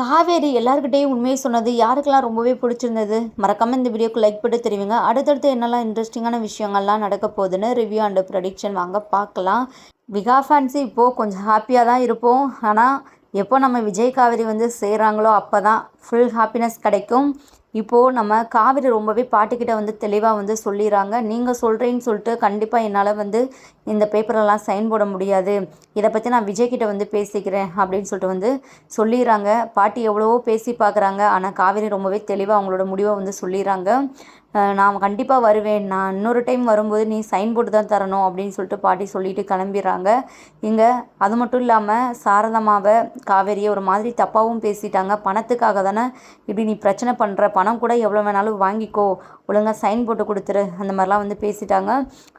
காவேரி எல்லாருக்கிட்டேயும் உண்மையை சொன்னது யாருக்கெல்லாம் ரொம்பவே பிடிச்சிருந்தது? மறக்காமல் இந்த வீடியோக்கு லைக் போட்டு தெரிவிங்க. அடுத்தடுத்து என்னெல்லாம் இன்ட்ரெஸ்டிங்கான விஷயங்கள்லாம் நடக்க போகுதுன்னு ரிவ்யூ அண்ட் ப்ரடிக்ஷன் வாங்க பார்க்கலாம். விகா ஃபேன்ஸு இப்போது கொஞ்சம் ஹாப்பியாக தான் இருப்போம். ஆனால் எப்போ நம்ம விஜய் காவேரி வந்து செய்கிறாங்களோ அப்போ தான் ஃபுல் ஹாப்பினஸ் கிடைக்கும். இப்போது நம்ம காவிரி ரொம்பவே பாட்டிக்கிட்ட வந்து தெளிவாக வந்து சொல்லிடுறாங்க நீங்கள் சொல்கிறேன்னு சொல்லிட்டு கண்டிப்பாக என்னால் வந்து இந்த பேப்பரெல்லாம் சைன் போட முடியாது. இதை பற்றி நான் விஜய்கிட்ட வந்து பேசிக்கிறேன் அப்படின்னு சொல்லிட்டு வந்து சொல்லிடுறாங்க பாட்டி எவ்வளவோ பேசி பார்க்குறாங்க. ஆனால் காவிரி ரொம்பவே தெளிவாக அவங்களோட முடிவை வந்து சொல்லிடுறாங்க நான் கண்டிப்பாக வருவேன். நான் இன்னொரு டைம் வரும்போது நீ சைன் போட்டு தான் தரணும் அப்படின்னு சொல்லிட்டு பாட்டி சொல்லிட்டு கிளம்பிடுறாங்க. இங்கே அது மட்டும் இல்லாமல் சாரதமாவை காவேரியை ஒரு மாதிரி தப்பாகவும் பேசிட்டாங்க. பணத்துக்காக தானே இப்படி நீ பிரச்சனை பண்ணுற பணம் கூட எவ்வளோ வேணாலும் வாங்கிக்கோ. ஒழுங்காக சைன் போட்டு கொடுத்துரு. அந்த மாதிரிலாம் வந்து பேசிட்டாங்க.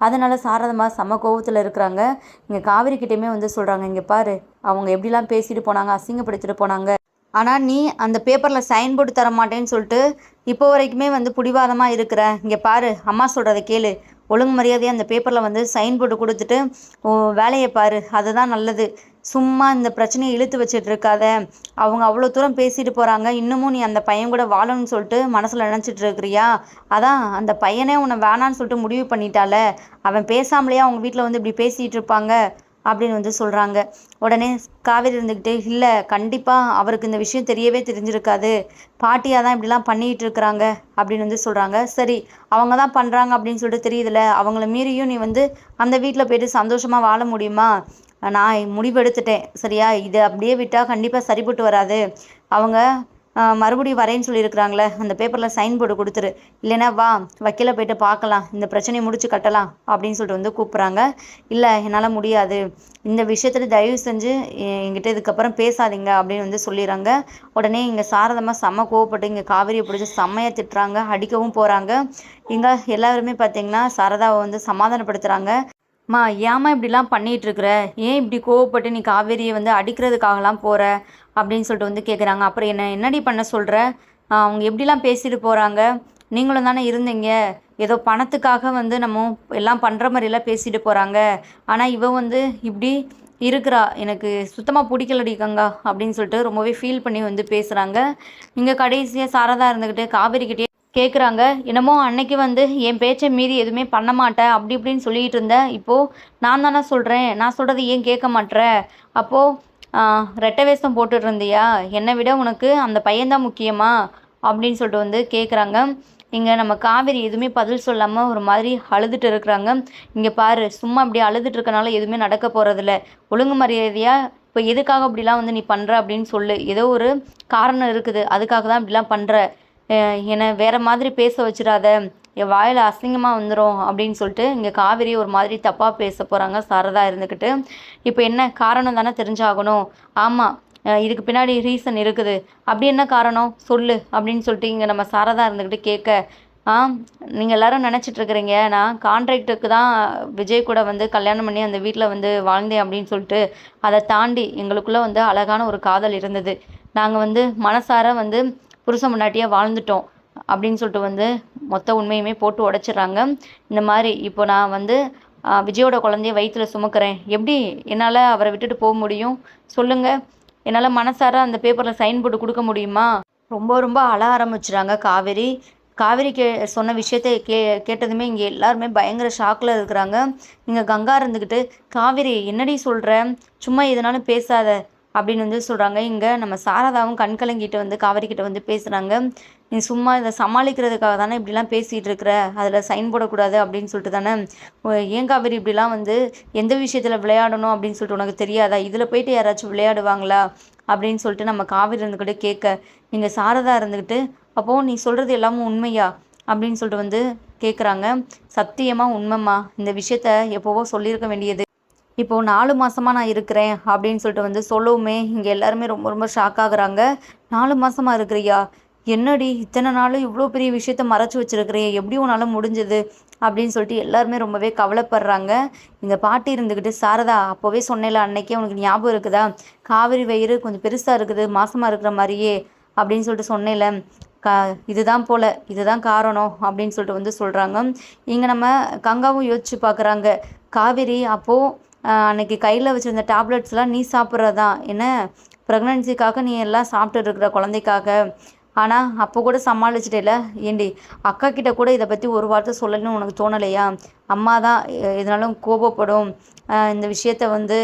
அதனால் சாரதமாக சம கோவத்தில் இருக்கிறாங்க. இங்கே காவேரி கிட்டேயுமே வந்து சொல்கிறாங்க இங்கே பாரு அவங்க எப்படிலாம் பேசிட்டு போனாங்க அசிங்கப்படுத்திட்டு போனாங்க. ஆனால் நீ அந்த பேப்பரில் சைன் போட்டு தர மாட்டேன்னு சொல்லிட்டு இப்போ வரைக்குமே வந்து பிடிவாதமாக இருக்கிற இங்கே பாரு அம்மா சொல்கிறத கேளு. ஒழுங்கு மரியாதையாக அந்த பேப்பரில் வந்து சைன் போட்டு கொடுத்துட்டு ஓ வேலையை பாரு அதுதான் நல்லது. சும்மா இந்த பிரச்சனையை இழுத்து வச்சுட்டு இருக்காத. அவங்க அவ்வளோ தூரம் பேசிட்டு போகிறாங்க இன்னமும் நீ அந்த பையன் கூட வாழணும்னு சொல்லிட்டு மனசில் நினச்சிட்டு இருக்கிறியா? அதான் அந்த பையனே உன்னை வேணான்னு சொல்லிட்டு முடிவு பண்ணிட்டால அவன் பேசாமலேயே அவங்க வீட்டில் வந்து இப்படி பேசிகிட்டு இருப்பாங்க. அப்படின்னு வந்து சொல்கிறாங்க உடனே காவேரி இருந்துக்கிட்டு இல்லை கண்டிப்பாக அவருக்கு இந்த விஷயம் தெரியவே தெரிஞ்சிருக்காது. பாட்டியாக தான் இப்படிலாம் பண்ணிகிட்டு இருக்கிறாங்க அப்படின்னு வந்து சொல்கிறாங்க சரி அவங்க தான் பண்ணுறாங்க அப்படின்னு சொல்லிட்டு தெரியுதுல. அவங்கள மீறியும் நீ வந்து அந்த வீட்டில் போயிட்டு சந்தோஷமாக வாழ முடியுமா? நான் முடிவெடுத்துட்டேன். சரியா? இதை அப்படியே விட்டால் கண்டிப்பாக சரிப்பட்டு வராது. அவங்க மறுபடியும் வரேன்னு சொல்லியிருக்கிறாங்களே அந்த பேப்பரில் சைன் போட்டு கொடுத்துரு. இல்லைன்னா வா வக்கீல போயிட்டு பார்க்கலாம் இந்த பிரச்சனையை முடிச்சு கட்டலாம் அப்படின்னு சொல்லிட்டு வந்து கூப்பிட்றாங்க. இல்லை என்னால் முடியாது. இந்த விஷயத்தில் தயவு செஞ்சு எங்கிட்ட இதுக்கப்புறம் பேசாதீங்க அப்படின்னு வந்து சொல்லிடுறாங்க. உடனே இங்கே சாரதமாக செம்ம கோவப்பட்டு இங்கே காவிரியை பிடிச்சி செம்மையாக திட்டுறாங்க அடிக்கவும் போகிறாங்க இங்கே எல்லாருமே பார்த்தீங்கன்னா சாரதாவை வந்து சமாதானப்படுத்துகிறாங்க மா ஏம்மா இப்படிலாம் பண்ணிகிட்ருக்குற ஏன் இப்படி கோவப்பட்டு நீ காவேரியை வந்து அடிக்கிறதுக்காகலாம் போகிற அப்படின்னு சொல்லிட்டு வந்து கேட்குறாங்க அப்புறம் என்ன என்னடி பண்ண சொல்கிற அவங்க எப்படிலாம் பேசிட்டு போகிறாங்க நீங்களும் தானே இருந்தீங்க. ஏதோ பணத்துக்காக வந்து நம்ம எல்லாம் பண்ணுற மாதிரிலாம் பேசிட்டு போகிறாங்க ஆனால் இவ வந்து இப்படி இருக்கிறா. எனக்கு சுத்தமாக பிடிக்கலடி கங்கா அப்படின்னு சொல்லிட்டு ரொம்பவே ஃபீல் பண்ணி வந்து பேசுகிறாங்க இங்கே கடைசியாக சாரதா இருந்துக்கிட்டு காவேரிக்கிட்டே கேட்குறாங்க என்னமோ அன்னைக்கு வந்து என் பேச்சை மீறி எதுவுமே பண்ண மாட்டேன். அப்படி இப்படின்னு சொல்லிகிட்டு இருந்தேன் இப்போது நான் தானே சொல்கிறேன் நான் சொல்கிறது ஏன் கேட்க மாட்டேற அப்போது ரெட்டை வேஷம் போட்டுட்டு இருந்தியா? என்னை விட உனக்கு அந்த பையன்தான் முக்கியமா? அப்படின்னு சொல்லிட்டு வந்து கேட்குறாங்க இங்கே நம்ம காவேரி எதுவுமே பதில் சொல்லாமல் ஒரு மாதிரி அழுதுட்டு இருக்கிறாங்க. இங்கே பாரு சும்மா அப்படி அழுதுட்டு இருக்கனால எதுவுமே நடக்க போகிறதில்ல ஒழுங்கு மரியாதையாக இப்போ எதுக்காக அப்படிலாம் வந்து நீ பண்ணுற அப்படின்னு சொல்லு. ஏதோ ஒரு காரணம் இருக்குது. அதுக்காக தான் இப்படிலாம் பண்ணுற என்னை வேறு மாதிரி பேச வச்சிடாத. என் வாயில் அசிங்கமாக வந்துடும் அப்படின்னு சொல்லிட்டு இங்கே காவேரி ஒரு மாதிரி தப்பாக பேச போகிறாங்க சாரதா இருந்துக்கிட்டு இப்போ என்ன காரணம் தானே தெரிஞ்சாகணும். ஆமாம் இதுக்கு பின்னாடி ரீசன் இருக்குது. அப்படி என்ன காரணம்? சொல்லு அப்படின்னு சொல்லிட்டு இங்கே நம்ம சாரதா இருந்துக்கிட்டு கேட்க. ஆ நீங்கள் எல்லோரும் நினச்சிட்ருக்குறீங்க நான் கான்ட்ராக்டுக்கு தான் விஜய் கூட வந்து கல்யாணம் பண்ணி அந்த வீட்டில் வந்து வாழ்ந்தேன் அப்படின்னு சொல்லிட்டு அதை தாண்டி எங்களுக்குள்ளே வந்து அழகான ஒரு காதல் இருந்தது. நாங்கள் வந்து மனசார வந்து புருஷன் முன்னாட்டியே வாழ்ந்துட்டோம் அப்படின்னு சொல்லிட்டு வந்து மொத்த உண்மையுமே போட்டு உடச்சிட்றாங்க. இந்த மாதிரி இப்போ நான் வந்து விஜயோட குழந்தைய வயிற்றில் சுமக்கிறேன். எப்படி என்னால் அவரை விட்டுட்டு போக முடியும்? சொல்லுங்கள் என்னால் மனசார அந்த பேப்பரில் சைன் போட்டு கொடுக்க முடியுமா? ரொம்ப ரொம்ப அழ ஆரம்பிச்சுறாங்க காவேரி. காவேரி கே சொன்ன விஷயத்த கே கேட்டதுமே இங்கே எல்லாருமே பயங்கர ஷாக்கில் இருக்கிறாங்க. இங்கே கங்கா இருந்துக்கிட்டு காவேரி என்னடி சொல்கிற சும்மா எதுனாலும் பேசாத. அப்படின்னு வந்து சொல்கிறாங்க இங்கே நம்ம சாரதாவும் கண்கலங்கிட்ட வந்து காவேரிக்கிட்ட வந்து பேசுகிறாங்க நீ சும்மா இதை சமாளிக்கிறதுக்காக தானே இப்படிலாம் பேசிகிட்டு இருக்கிற? அதில் சைன் போடக்கூடாது அப்படின்னு சொல்லிட்டு தானே? ஏன் காவேரி இப்படிலாம் வந்து எந்த விஷயத்தில் விளையாடணும் அப்படின்னு சொல்லிட்டு உனக்கு தெரியாதா? இதில் போயிட்டு யாராச்சும் விளையாடுவாங்களா? அப்படின்னு சொல்லிட்டு நம்ம காவேரி இருந்துக்கிட்டு கேட்க நீங்கள் சாரதா இருந்துக்கிட்டு அப்போது நீ சொல்கிறது எல்லாமும் உண்மையா? அப்படின்னு சொல்லிட்டு வந்து கேட்குறாங்க சத்தியமாக உண்மைம்மா. இந்த விஷயத்த எப்போவோ சொல்லியிருக்க வேண்டியது இப்போது நாலு மாதமாக நான் இருக்கிறேன் அப்படின்னு சொல்லிட்டு வந்து சொல்லவுமே இங்கே எல்லாருமே ரொம்ப ரொம்ப ஷாக் ஆகுறாங்க. நாலு மாதமாக இருக்கிறியா? என்னடி இத்தனை நாளும் இவ்வளோ பெரிய விஷயத்த மறைச்சி வச்சுருக்கிறிய? எப்படி உன்னால் முடிஞ்சது? அப்படின்னு சொல்லிட்டு எல்லாருமே ரொம்பவே கவலைப்படுறாங்க. இந்த பாட்டி இருந்துக்கிட்டு சாரதா அப்போவே சொன்னேல அன்னைக்கே உனக்கு ஞாபகம் இருக்குதா? காவிரி வயிறு கொஞ்சம் பெருசாக இருக்குது மாசமாக இருக்கிற மாதிரியே. அப்படின்னு சொல்லிட்டு சொன்னேல. கா இதுதான் போல் இதுதான் காரணம். அப்படின்னு சொல்லிட்டு வந்து சொல்கிறாங்க இங்கே நம்ம கங்காவும் யோசிச்சு பார்க்குறாங்க காவிரி அப்போது அன்னைக்கு கையில் வச்சுருந்த டேப்லெட்ஸ்லாம் நீ சாப்பிட்றதான் என்ன? ப்ரெக்னென்சிக்காக நீ எல்லாம் சாப்பிட்டுட்டு இருக்கிற குழந்தைக்காக. ஆனால் அப்போ கூட சமாளிச்சிட்டேல? ஏண்டி அக்கா கிட்ட கூட இதை பற்றி ஒரு வார்த்தை சொல்லணும்னு உனக்கு தோணலையா? அம்மா தான் எதனாலும் எதுனாலும் கோபப்படும். இந்த விஷயத்த வந்து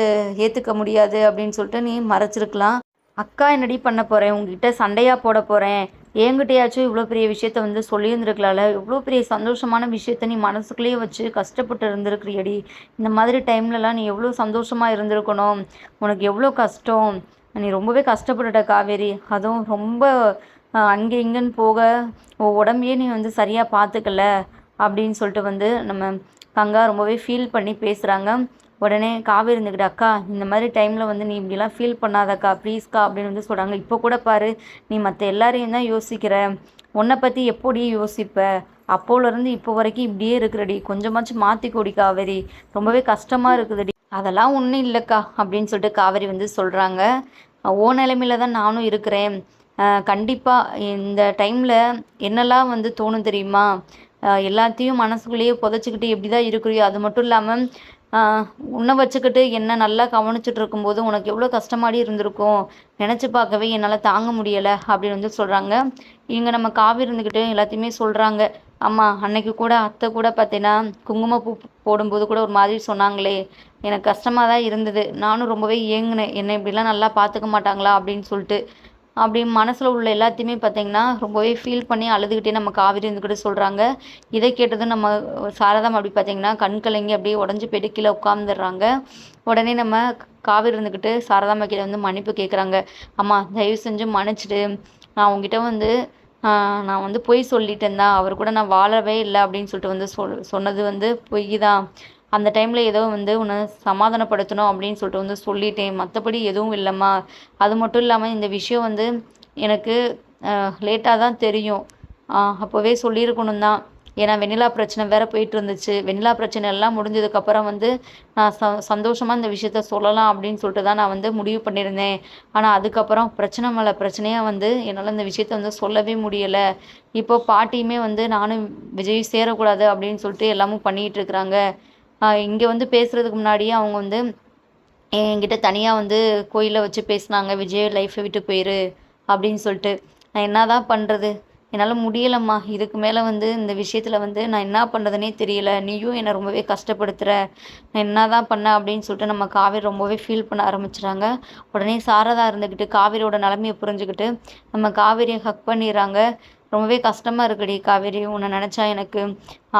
ஏற்றுக்க முடியாது அப்படின்னு சொல்லிட்டு நீ மறைச்சிருக்கலாம். அக்கா என்னடி பண்ண போகிறேன் உங்ககிட்ட சண்டையாக போட போகிறேன் என்கிட்டயாச்சும் இவ்வளோ பெரிய விஷயத்த வந்து சொல்லியிருந்துருக்கலாம்ல? இவ்வளோ பெரிய சந்தோஷமான விஷயத்த நீ மனசுக்குள்ளேயே வச்சு கஷ்டப்பட்டு இருந்திருக்கிறியடி. இந்த மாதிரி டைம்லலாம் நீ எவ்வளோ சந்தோஷமாக இருந்திருக்கணும்? உனக்கு எவ்வளோ கஷ்டம்? நீ ரொம்பவே கஷ்டப்பட்டுட்ட காவேரி. அதுவும் ரொம்ப அங்கே இங்கேன்னு போக உன் உடம்பையே நீ வந்து சரியாக பார்த்துக்கல? அப்படின்னு சொல்லிட்டு வந்து நம்ம கங்கா ரொம்பவே ஃபீல் பண்ணி பேசுகிறாங்க உடனே காவி இருந்துக்கிட்டு அக்கா இந்த மாதிரி டைமில் வந்து நீ இப்படிலாம் ஃபீல் பண்ணாதக்கா ப்ளீஸ்க்கா அப்படின்னு வந்து சொல்கிறாங்க இப்போ கூட பாரு நீ மற்ற எல்லாரையும் தான் யோசிக்கிற. உன்னை பற்றி எப்படி யோசிப்ப? அப்போலேருந்து இப்போ வரைக்கும் இப்படியே இருக்கிறடி. கொஞ்சமாச்சும் மாற்றி கொடி காவேரி. ரொம்பவே கஷ்டமாக இருக்குதுடி. அதெல்லாம் ஒன்றும் இல்லைக்கா அப்படின்னு சொல்லிட்டு காவேரி வந்து சொல்கிறாங்க ஓ நிலைமையில தான் நானும் இருக்கிறேன். கண்டிப்பாக இந்த டைமில் என்னெல்லாம் வந்து தோணும் தெரியுமா? எல்லாத்தையும் மனசுக்குள்ளேயே புதைச்சிக்கிட்டு எப்படி தான் இருக்கிறியோ அது மட்டும் இல்லாமல் உன்னை வச்சுக்கிட்டு என்ன நல்லா கவனிச்சுட்டு இருக்கும்போது உனக்கு எவ்வளோ கஷ்டமாடி இருந்திருக்கும்? நினச்சி பார்க்கவே என்னால் தாங்க முடியலை அப்படின்னு வந்து சொல்கிறாங்க இங்கே நம்ம காவி இருந்துக்கிட்டு எல்லாத்தையுமே சொல்கிறாங்க ஆமாம் அன்னைக்கு கூட அத்தை கூட பார்த்தீங்கன்னா குங்குமப்பூ போடும்போது கூட ஒரு மாதிரி சொன்னாங்களே. எனக்கு கஷ்டமாக தான் இருந்தது. நானும் ரொம்பவே ஏங்கினேன். என்னை இப்படிலாம் நல்லா பார்த்துக்க மாட்டாங்களா? அப்படின்னு சொல்லிட்டு அப்படி மனசில் உள்ள எல்லாத்தையுமே பார்த்தீங்கன்னா ரொம்பவே ஃபீல் பண்ணி அழுதுகிட்டே நம்ம காவிரி இருந்துக்கிட்டு சொல்கிறாங்க இதை கேட்டதும் நம்ம சாரதாம் அப்படி பார்த்தீங்கன்னா கண் கலங்கி அப்படியே உடஞ்சி போயிட்டு கீழே உட்காந்துடுறாங்க உடனே நம்ம காவிரி இருந்துக்கிட்டு சாரதாம்மா கிட்ட வந்து மன்னிப்பு கேட்குறாங்க அம்மா தயவு செஞ்சு மன்னிச்சிடு. நான் உங்ககிட்ட வந்து நான் வந்து பொய் சொல்லிட்டேன் தான். அவர் கூட நான் வாழவே இல்லை அப்படின்னு சொல்லிட்டு வந்து சொல் சொன்னது வந்து பொய் தான் அந்த டைமில் ஏதோ வந்து உன்னை சமாதானப்படுத்தணும் அப்படின்னு சொல்லிட்டு வந்து சொல்லிட்டேன். மற்றபடி எதுவும் இல்லைம்மா. அது மட்டும் இல்லாமல் இந்த விஷயம் வந்து எனக்கு லேட்டாக தான் தெரியும். அப்போவே சொல்லியிருக்கணும் தான். ஏன்னா வெண்ணிலா பிரச்சனை வேறு போயிட்டு இருந்துச்சு வெண்ணிலா பிரச்சனை எல்லாம் முடிஞ்சதுக்கப்புறம் வந்து நான் ச சந்தோஷமாக இந்த விஷயத்த சொல்லலாம் அப்படின்னு சொல்லிட்டு தான் நான் வந்து முடிவு பண்ணியிருந்தேன். ஆனால் அதுக்கப்புறம் பிரச்சனை மேலே பிரச்சனையாக வந்து என்னால் இந்த விஷயத்த வந்து சொல்லவே முடியலை. இப்போ பாட்டியுமே வந்து நானும் விஜய் சேரக்கூடாது அப்படின்னு சொல்லிட்டு எல்லாமும் பண்ணிகிட்டு இருக்கிறாங்க. இங்கே வந்து பேசுகிறதுக்கு முன்னாடியே அவங்க வந்து என்கிட்ட தனியாக வந்து கோயிலில் வச்சு பேசுனாங்க. விஜய் லைஃப்பை விட்டு போயிரு. அப்படின்னு சொல்லிட்டு நான் என்ன தான் பண்ணுறது என்னால் முடியலம்மா. இதுக்கு மேலே வந்து இந்த விஷயத்தில் வந்து நான் என்ன பண்ணுறதுனே தெரியல. நீயும் என்னை ரொம்பவே கஷ்டப்படுத்துகிற நான் என்ன தான் பண்ண? அப்படின்னு சொல்லிட்டு நம்ம காவேரி ரொம்பவே ஃபீல் பண்ண ஆரம்பிச்சிட்டாங்க. உடனே சாரதா இருந்துக்கிட்டு காவேரியோட நிலமையை புரிஞ்சுக்கிட்டு நம்ம காவேரியை ஹக் பண்ணிடுறாங்க. ரொம்பவே கஷ்டமாக இருக்குடி. காவேரி உன்னை நினச்சா எனக்கு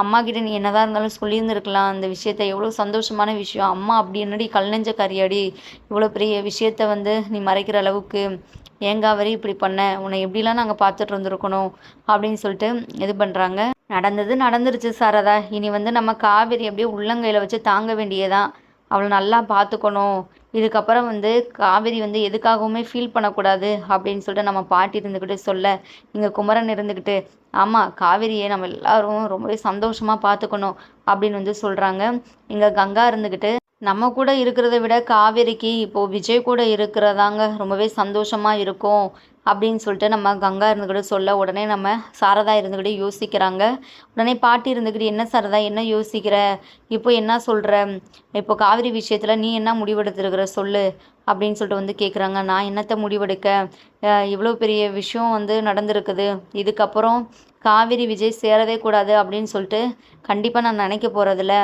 அம்மா கிட்ட நீ என்னதான் இருந்தாலும் சொல்லியிருந்துருக்கலாம். அந்த விஷயத்த எவ்வளோ சந்தோஷமான விஷயம். அம்மா அப்படி என்னடி கல் நெஞ்ச கரியாடி இவ்வளோ பெரிய விஷயத்த வந்து நீ மறைக்கிற அளவுக்கு ஏங்காவரி இப்படி பண்ண? உன்னை எப்படிலாம் நாங்கள் பார்த்துட்டு இருந்திருக்கணும் அப்படின்னு சொல்லிட்டு இது பண்ணுறாங்க நடந்தது நடந்துருச்சு சாரதா. இனி வந்து நம்ம காவேரி அப்படியே உள்ளங்கையில் வச்சு தாங்க வேண்டியதான் அவளை நல்லா பார்த்துக்கணும். இதுக்கப்புறம் வந்து காவேரி வந்து எதுக்காகவுமே ஃபீல் பண்ணக்கூடாது அப்படின்னு சொல்லிட்டு நம்ம பாட்டி இருந்துக்கிட்டு சொல்ல இங்கே குமரன் இருந்துக்கிட்டு ஆமாம் காவேரியை நம்ம எல்லாரும் ரொம்பவே சந்தோஷமாக பார்த்துக்கணும் அப்படின்னு வந்து சொல்கிறாங்க இங்கே கங்கா இருந்துக்கிட்டு நம்ம கூட இருக்கிறத விட காவேரிக்கு இப்போது விஜய் கூட இருக்கிறதாங்க ரொம்பவே சந்தோஷமாக இருக்கும் அப்படின்னு சொல்லிட்டு நம்ம கங்கா இருந்துக்கிட்டு சொல்ல உடனே நம்ம சாரதா இருந்துக்கிட்டு யோசிக்கிறாங்க. உடனே பாட்டி இருந்துக்கிட்டு என்ன சாரதா என்ன யோசிக்கிற? இப்போ என்ன சொல்கிற இப்போ காவிரி விஷயத்தில் நீ என்ன முடிவெடுத்துருக்குற சொல்லு அப்படின்னு சொல்லிட்டு வந்து கேட்குறாங்க நான் என்னத்தை முடிவெடுக்க? இவ்வளோ பெரிய விஷயம் வந்து நடந்திருக்குது. இதுக்கப்புறம் காவிரி விஜய் சேரவே கூடாது அப்படின்னு சொல்லிட்டு கண்டிப்பாக நான் நினைக்க போகிறதில்ல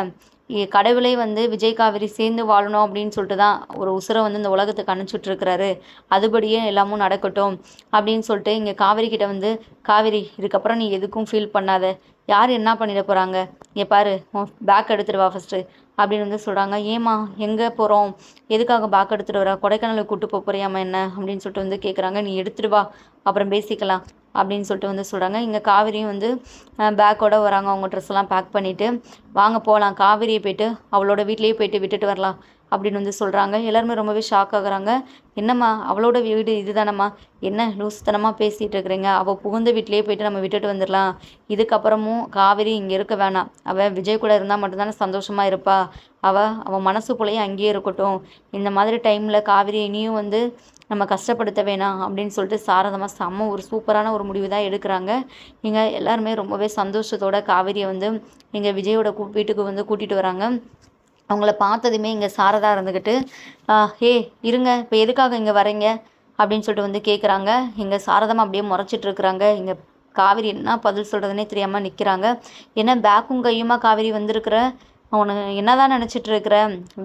கடவுளே வந்து விஜய் காவிரி சேர்ந்து வாழணும் அப்படின்னு சொல்லிட்டு தான் ஒரு உசுரை வந்து இந்த உலகத்துக்கு அனுப்பிச்சுட்ருக்கிறாரு அதுபடியே எல்லாமும் நடக்கட்டும் அப்படின்னு சொல்லிட்டு இங்கே காவிரி கிட்ட வந்து காவிரி இதுக்கப்புறம் நீ எதுக்கும் ஃபீல் பண்ணாத. யார் என்ன பண்ணிட போகிறாங்க இங்கே பாரு பேக் எடுத்துட்டு வா ஃபஸ்ட்டு அப்படின்னு வந்து சொல்கிறாங்க ஏம்மா எங்கே போகிறோம் எதுக்காக பேக் எடுத்துகிட்டு வர? கொடைக்கானலுக்கு கூப்பிட்டு போக போறியாமா என்ன? அப்படின்னு சொல்லிட்டு வந்து கேட்குறாங்க நீ எடுத்துட்டு வா. அப்புறம் பேசிக்கலாம். அப்படின்னு சொல்லிட்டு வந்து சொல்கிறாங்க இங்கே காவிரியும் வந்து பேக்கோட வராங்க. அவங்க ட்ரெஸ்லாம் பேக் பண்ணிவிட்டு வாங்க போகலாம் காவிரியை போய்ட்டு அவளோட வீட்லேயே போயிட்டு விட்டுட்டு வரலாம் அப்படின்னு வந்து சொல்கிறாங்க எல்லாருமே ரொம்பவே ஷாக் ஆகுறாங்க. என்னம்மா அவளோட வீடு இதுதானம்மா? என்ன லூசுத்தனமாக பேசிகிட்டு இருக்கிறீங்க? அவள் புகுந்த வீட்லேயே போயிட்டு நம்ம விட்டுட்டு வந்துடலாம். இதுக்கப்புறமும் காவிரி இங்கே இருக்க வேணாம். அவள் விஜய் கூட இருந்தால் மட்டும்தானே சந்தோஷமாக இருப்பா. அவள் அவள் மனசு அங்கேயே இருக்கட்டும். இந்த மாதிரி டைமில் காவிரி இனியும் வந்து நம்ம கஷ்டப்படுத்த வேணாம் அப்படின்னு சொல்லிட்டு சாரதமாக செம்ம ஒரு சூப்பரான ஒரு முடிவு தான் எடுக்கிறாங்க. இங்கே எல்லாருமே ரொம்பவே சந்தோஷத்தோட காவிரியை வந்து எங்கள் விஜயோட கூ வீட்டுக்கு வந்து கூட்டிகிட்டு வராங்க. அவங்கள பார்த்ததுமே இங்கே சாரதா இருந்துக்கிட்டு ஏ இருங்க இப்போ எதுக்காக இங்கே வரீங்க? அப்படின்னு சொல்லிட்டு வந்து கேட்குறாங்க இங்கே சாரதமாக அப்படியே முறைச்சிட்டு இருக்கிறாங்க. இங்கே காவேரி என்ன பதில் சொல்கிறதுனே தெரியாமல் நிற்கிறாங்க ஏன்னா பேக்கும் கையுமா காவேரி வந்திருக்கிற? உனக்கு என்னதான் நினச்சிட்டு இருக்கிற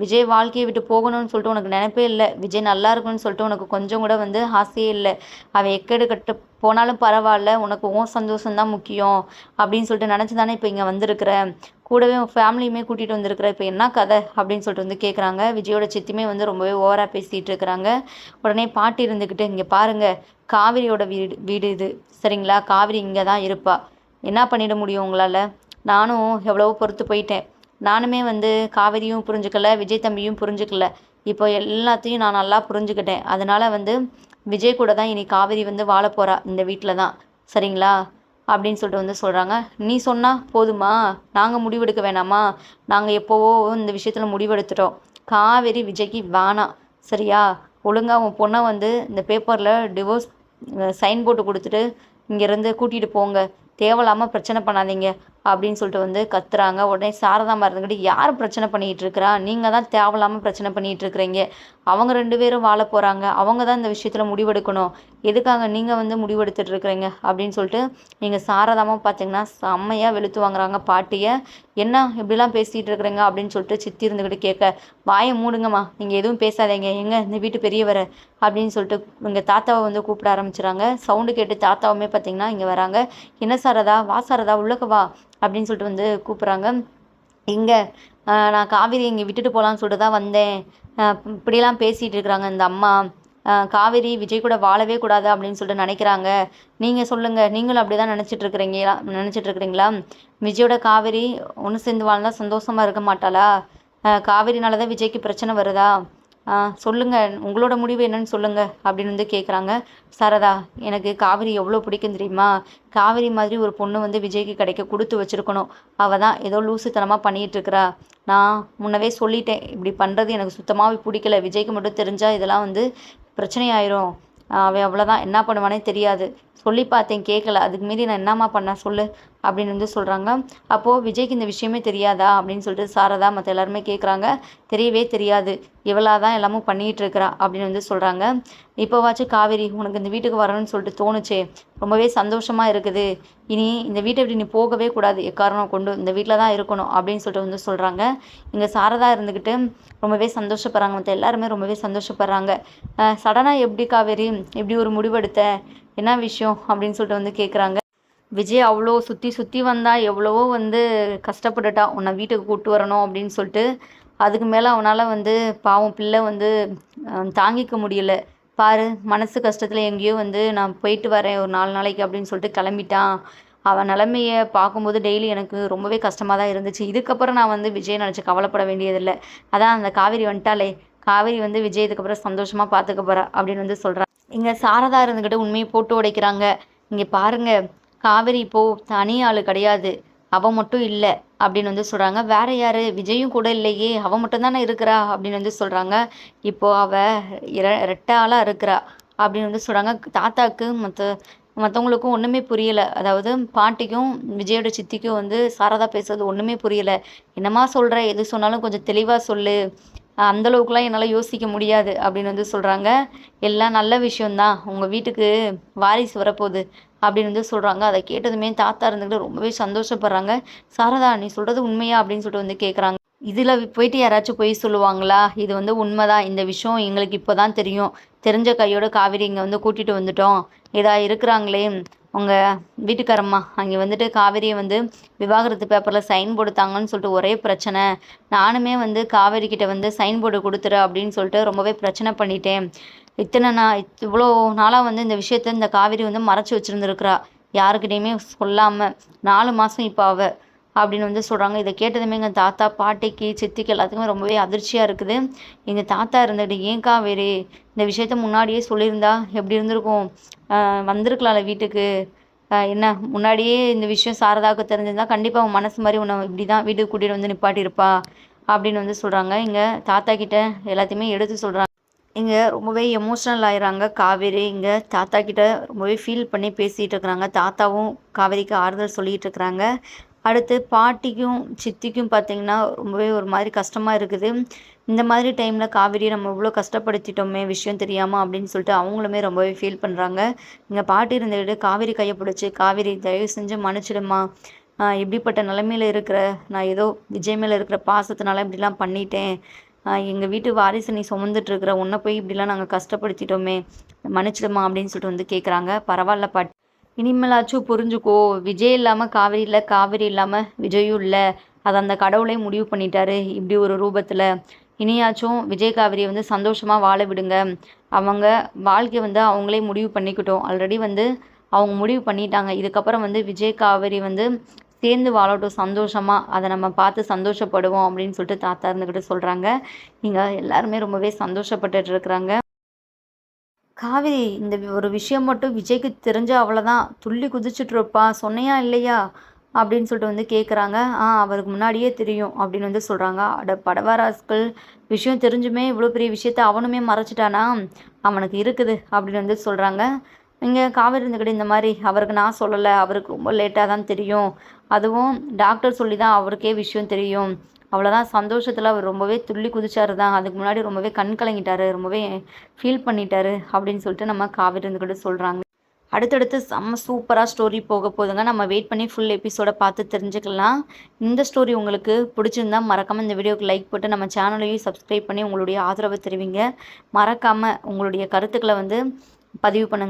விஜய் வாழ்க்கையை விட்டு போகணும்னு சொல்லிட்டு உனக்கு நினைப்பே இல்லை. விஜய் நல்லா இருக்கணும்னு சொல்லிட்டு உனக்கு கொஞ்சம் கூட வந்து ஆசையே இல்லை. அவன் எக்கேடு கட்டு போனாலும் பரவாயில்ல. உனக்கு உன் சந்தோஷம்தான் முக்கியம் அப்படின்னு சொல்லிட்டு நினச்சி தானே இப்போ இங்கே வந்திருக்கிற? கூடவே உன் ஃபேமிலியுமே கூட்டிகிட்டு வந்திருக்கிற? இப்போ என்ன கதை அப்படின்னு சொல்லிட்டு வந்து கேட்குறாங்க விஜயோட சித்தியுமே வந்து ரொம்பவே ஓவராக பேசிகிட்டு இருக்கிறாங்க. உடனே பாட்டி இருந்துக்கிட்டு இங்கே பாருங்கள் காவிரியோட வீடு வீடு இது. சரிங்களா? காவிரி இங்கே தான் இருப்பா. என்ன பண்ணிட முடியும் உங்களால்? நானும் எவ்வளவோ பொறுத்து போயிட்டேன். நானுமே வந்து காவிரியும் புரிஞ்சுக்கல விஜய் தம்பியும் புரிஞ்சுக்கல. இப்போ எல்லாத்தையும் நான் நல்லா புரிஞ்சுக்கிட்டேன். அதனால் வந்து விஜய் கூட தான் இனி காவிரி வந்து வாழ போகிறா இந்த வீட்டில் தான். சரிங்களா? அப்படின்னு சொல்லிட்டு வந்து சொல்கிறாங்க நீ சொன்னால் போதுமா? நாங்கள் முடிவெடுக்க வேணாமா? நாங்கள் எப்போவோ இந்த விஷயத்தில் முடிவெடுத்துட்டோம். காவேரி விஜய்க்கு வேணாம் சரியா? ஒழுங்காக உன் பொண்ணை வந்து இந்த பேப்பரில் டிவோர்ஸ் சைன் போட்டு கொடுத்துட்டு இங்கேருந்து கூட்டிகிட்டு போங்க. தேவையில்லாமல் பிரச்சனை பண்ணாதீங்க. அப்படின்னு சொல்லிட்டு வந்து கத்துறாங்க. உடனே சாரதாமா இருந்துக்கிட்டு யார் பிரச்சனை பண்ணிகிட்டு இருக்கிறா? நீங்கள் தான் தேவையில்லாமல் பிரச்சனை பண்ணிகிட்டு இருக்கிறீங்க. அவங்க ரெண்டு பேரும் வாழ போகிறாங்க அவங்க தான் இந்த விஷயத்தில் முடிவெடுக்கணும். எதுக்காக நீங்கள் வந்து முடிவெடுத்துட்டு இருக்கிறீங்க? அப்படின்னு சொல்லிட்டு நீங்கள் சாரதாமாக பார்த்தீங்கன்னா செம்மையாக வெளுத்து வாங்குறாங்க பாட்டியை. என்ன? இப்படிலாம் பேசிகிட்டு இருக்கிறீங்க? அப்படின்னு சொல்லிட்டு சித்தி இருந்துக்கிட்டு கேட்க வாயை மூடுங்கம்மா. நீங்கள் எதுவும் பேசாதீங்க. எங்கே? இந்த வீட்டு பெரியவரை. அப்படின்னு சொல்லிட்டு இங்கே தாத்தாவை வந்து கூப்பிட ஆரம்பிச்சுறாங்க. சவுண்டு கேட்டு தாத்தாவுமே பார்த்தீங்கன்னா இங்கே வராங்க. என்ன சாரதா? வா சாரதா உள்ளக்க வா. அப்படின்னு சொல்லிட்டு வந்து கூப்பிட்றாங்க. இங்கே நான் காவேரி இங்கே விட்டுட்டு போகலான்னு சொல்லிட்டு தான் வந்தேன். இப்படிலாம் பேசிகிட்டு இருக்கிறாங்க இந்த அம்மா. காவேரி விஜய் கூட வாழவே கூடாது அப்படின்னு சொல்லிட்டு நினைக்கிறாங்க. நீங்கள் சொல்லுங்கள் நீங்களும் அப்படி தான் நினச்சிட்டு இருக்கிறீங்களா? நினச்சிட்டு இருக்கிறீங்களா? விஜயோட காவேரி ஒன்று சேர்ந்து வாழ்ந்தால் சந்தோஷமாக இருக்க மாட்டாளா? காவேரினால தான் விஜய்க்கு பிரச்சனை வருதா? சொல்லுங்கள் உங்களோட முடிவு என்னன்னு சொல்லுங்கள் அப்படின்னு வந்து கேட்குறாங்க சரதா எனக்கு காவிரி எவ்வளோ பிடிக்கும் தெரியுமா? காவிரி மாதிரி ஒரு பொண்ணு வந்து விஜய்க்கு கிடைக்க கொடுத்து வச்சுருக்கணும். அவள் தான் ஏதோ லூசுத்தனமாக பண்ணிகிட்ருக்கிறா நான் முன்னவே சொல்லிட்டேன் இப்படி பண்ணுறது எனக்கு சுத்தமாகவே பிடிக்கல. விஜய்க்கு மட்டும் தெரிஞ்சால் இதெல்லாம் வந்து பிரச்சனையாயிரும். அவன் அவ்வளோதான் என்ன பண்ணுவானே தெரியாது. சொல்லி பார்த்தேன் கேட்கல அதுக்கு மீறி நான் என்னம்மா பண்ணேன் சொல்லு அப்படின்னு வந்து சொல்கிறாங்க அப்போது விஜய்க்கு இந்த விஷயமே தெரியாதா? அப்படின்னு சொல்லிட்டு சாரதா மற்ற எல்லாருமே கேட்குறாங்க தெரியவே தெரியாது. இவளாக தான் எல்லாமும் பண்ணிகிட்டு இருக்கிறா அப்படின்னு வந்து சொல்கிறாங்க இப்போவாச்சும் காவேரி உனக்கு இந்த வீட்டுக்கு வரணும்னு சொல்லிட்டு தோணுச்சே. ரொம்பவே சந்தோஷமாக இருக்குது. இனி இந்த வீட்டை விட்டு நீ போகவே கூடாது. எக்காரணம் கொண்டு இந்த வீட்டில் தான் இருக்கணும் அப்படின்னு சொல்லிட்டு வந்து சொல்கிறாங்க இங்கே சாரதா இருந்துக்கிட்டு ரொம்பவே சந்தோஷப்படுறாங்க. மற்ற எல்லாருமே ரொம்பவே சந்தோஷப்படுறாங்க. சடனாக எப்படி காவேரி எப்படி ஒரு முடிவெடுத்த? என்ன விஷயம் அப்படின்னு சொல்லிட்டு வந்து கேட்குறாங்க விஜய் அவ்வளோ சுற்றி சுற்றி வந்தால் எவ்வளவோ வந்து கஷ்டப்பட்டுட்டா உன்னை வீட்டுக்கு கூப்பிட்டு வரணும் அப்படின்னு சொல்லிட்டு அதுக்கு மேலே அவனால் வந்து பாவம் பிள்ளை வந்து தாங்கிக்க முடியல. பாரு மனசு கஷ்டத்தில் எங்கேயோ வந்து நான் போயிட்டு வரேன் ஒரு நாலு நாளைக்கு அப்படின்னு சொல்லிட்டு கிளம்பிட்டான். அவன் நிலமையை பார்க்கும்போது டெய்லி எனக்கு ரொம்பவே கஷ்டமாக தான் இருந்துச்சு. இதுக்கப்புறம் நான் வந்து விஜய் நினச்சி கவலைப்பட வேண்டியதில்லை. அதான் அந்த காவேரி வந்துட்டாலே காவேரி வந்து விஜய் இதுக்கப்புறம் சந்தோஷமாக பார்த்துக்க போகிறா அப்படின்னு வந்து சொல்கிறான் இங்கே சாரதா இருந்துக்கிட்டு உண்மையை போட்டு உடைக்கிறாங்க. இங்கே பாருங்கள் காவேரி இப்போது தனி ஆள் கிடையாது. அவள் மட்டும் இல்லை அப்படின்னு வந்து சொல்கிறாங்க வேற யார்? விஜயும் கூட இல்லையே. அவள் மட்டும் தானே இருக்கிறா அப்படின்னு வந்து சொல்கிறாங்க இப்போது அவள் இர ரெட்ட ஆளாக இருக்கிறா அப்படின்னு வந்து சொல்கிறாங்க தாத்தாக்கு மற்ற மற்றவங்களுக்கும் ஒன்றுமே புரியலை. அதாவது பாட்டிக்கும் விஜயோட சித்திக்கும் வந்து சாரதா பேசுறது ஒன்றுமே புரியலை. என்னம்மா சொல்கிற எது சொன்னாலும் கொஞ்சம் தெளிவாக சொல்லு. அந்தளவுக்குலாம் என்னால் யோசிக்க முடியாது அப்படின்னு வந்து சொல்கிறாங்க எல்லாம் நல்ல விஷயந்தான் உங்கள் வீட்டுக்கு வாரிசு வரப்போகுது அப்படின்னு வந்து சொல்கிறாங்க அதை கேட்டதுமே தாத்தா இருந்துக்கிட்டு ரொம்பவே சந்தோஷப்படுறாங்க. சாரதா நீ சொல்கிறது உண்மையா அப்படின்னு சொல்லிட்டு வந்து கேட்குறாங்க இதில் போயிட்டு யாராச்சும் போய் சொல்லுவாங்களா? இது வந்து உண்மைதான். இந்த விஷயம் எங்களுக்கு இப்போ தான் தெரியும். தெரிஞ்ச கையோட காவேரி இங்கே வந்து கூட்டிகிட்டு வந்துட்டோம். இதா இருக்கிறாங்களே. உங்கள் வீட்டுக்காரம்மா அங்கே வந்துட்டு காவேரியை வந்து விவாகரத்து பேப்பரில் சைன் போடுத்தாங்கன்னு சொல்லிட்டு ஒரே பிரச்சனை. நானுமே வந்து காவேரி கிட்ட வந்து சைன் போர்டு கொடுத்துரு அப்படின்னு சொல்லிட்டு ரொம்பவே பிரச்சனை பண்ணிட்டேன். இத்தனை நான் இவ்வளோ நாளாக வந்து இந்த விஷயத்த இந்த காவேரி வந்து மறைச்சி வச்சுருந்துருக்குறா. யாருக்கிட்டையுமே சொல்லாமல் நாலு மாதம் இப்போ அவள் அப்படின்னு வந்து சொல்கிறாங்க இதை கேட்டதுமே எங்கள் தாத்தா பாட்டிக்கு சித்திக்கு எல்லாத்துக்குமே ரொம்பவே அதிர்ச்சியாக இருக்குது. எங்கள் தாத்தா இருந்துட்டு ஏன் காவேரி இந்த விஷயத்த முன்னாடியே சொல்லியிருந்தா எப்படி இருந்திருக்கும்? வந்திருக்கலாம்ல வீட்டுக்கு. என்ன முன்னாடியே இந்த விஷயம் சாரதாவுக்கு தெரிஞ்சிருந்தா கண்டிப்பாக அவன் மனசு மாதிரி உன்னை இப்படி தான் வீட்டுக்கு கூட்டிகிட்டு வந்து நிப்பாட்டியிருப்பா அப்படின்னு வந்து சொல்கிறாங்க இங்கே தாத்தா கிட்ட எல்லாத்தையுமே எடுத்து சொல்கிறாங்க இங்கே ரொம்பவே எமோஷ்னல் ஆயிடுறாங்க காவேரி இங்கே தாத்தா கிட்ட ரொம்பவே ஃபீல் பண்ணி பேசிகிட்டு இருக்கிறாங்க. தாத்தாவும் காவேரிக்கு ஆறுதல் சொல்லிகிட்டு இருக்கிறாங்க. அடுத்து பாட்டிக்கும் சித்திக்கும் பார்த்திங்கன்னா ரொம்பவே ஒரு மாதிரி கஷ்டமாக இருக்குது. இந்த மாதிரி டைமில் காவிரியை நம்ம இவ்வளோ கஷ்டப்படுத்திட்டோமே விஷயம் தெரியாமல் அப்படின்னு சொல்லிட்டு அவங்களுமே ரொம்பவே ஃபீல் பண்ணுறாங்க இங்கே பாட்டி இருந்துக்கிட்டு காவேரி கையை பிடிச்சி காவேரி தயவு செஞ்சு மன்னிச்சிடுமா இப்படிப்பட்ட நிலமையில் இருக்கிற நான் ஏதோ விஜய் மேலே இருக்கிற பாசத்தினால இப்படிலாம் பண்ணிட்டேன். எங்கள் வீட்டு வாரிசு நீ சுமந்துட்டுருக்குற உன்னை போய் இப்படிலாம் நாங்கள் கஷ்டப்படுத்திட்டோமே. மன்னிச்சிடுமா அப்படின்னு சொல்லிட்டு வந்து கேட்குறாங்க பரவாயில்ல பாட்டி. இனிமேலாச்சும் புரிஞ்சுக்கோ விஜய் இல்லாமல் காவேரி இல்லை காவேரி இல்லாமல் விஜயும் இல்லை. அது அந்த கடவுளே முடிவு பண்ணிட்டாரு இப்படி ஒரு ரூபத்தில். இனியாச்சும் விஜய் காவிரியை வந்து சந்தோஷமாக வாழ விடுங்க. அவங்க வாழ்க்கை வந்து அவங்களே முடிவு பண்ணிக்கிட்டோம். ஆல்ரெடி வந்து அவங்க முடிவு பண்ணிட்டாங்க. இதுக்கப்புறம் வந்து விஜய் காவேரி வந்து சேர்ந்து வாழட்டும் சந்தோஷமாக அதை நம்ம பார்த்து சந்தோஷப்படுவோம் அப்படின்னு சொல்லிட்டு தாத்தா இருந்துக்கிட்டு சொல்கிறாங்க இங்கே எல்லாருமே ரொம்பவே சந்தோஷப்பட்டுட்டு இருக்கிறாங்க. காவிரி இந்த ஒரு விஷயம் மட்டும் விஜய்க்கு தெரிஞ்ச அவ்வளோதான் துள்ளி குதிச்சுட்ருப்பா சொன்னையா இல்லையா? அப்படின்னு சொல்லிட்டு வந்து கேட்குறாங்க ஆ அவருக்கு முன்னாடியே தெரியும் அப்படின்னு வந்து சொல்கிறாங்க அட படவாராஸ்கள் விஷயம் தெரிஞ்சுமே இவ்வளோ பெரிய விஷயத்த அவனுமே மறைச்சிட்டானா? அவனுக்கு இருக்குது அப்படின்னு வந்து சொல்கிறாங்க இங்கே காவேரி இருந்துக்கிட்டு இந்த மாதிரி அவருக்கு நான் சொல்லலை அவருக்கு ரொம்ப லேட்டாக தான் தெரியும். அதுவும் டாக்டர் சொல்லி தான் அவருக்கே விஷயம் தெரியும். அவ்வளோதான் சந்தோஷத்தில் அவர் ரொம்பவே துள்ளி குதிச்சாரு தான். அதுக்கு முன்னாடி ரொம்பவே கண் கலங்கிட்டாரு ரொம்பவே ஃபீல் பண்ணிட்டாரு அப்படின்னு சொல்லிட்டு நம்ம காவிரி இருந்துக்கிட்டு சொல்கிறாங்க அடுத்தடுத்து செம்ம சூப்பராக ஸ்டோரி போக போதுங்க நம்ம வெயிட் பண்ணி ஃபுல் எபிசோடை பார்த்து தெரிஞ்சுக்கலாம். இந்த ஸ்டோரி உங்களுக்கு பிடிச்சிருந்தா மறக்காமல் இந்த வீடியோக்கு லைக் போட்டு நம்ம சேனலையும் சப்ஸ்கிரைப் பண்ணி உங்களுடைய ஆதரவை தெரிவிங்க. மறக்காமல் உங்களுடைய கருத்துக்களை வந்து பதிவு பண்ணுங்கள்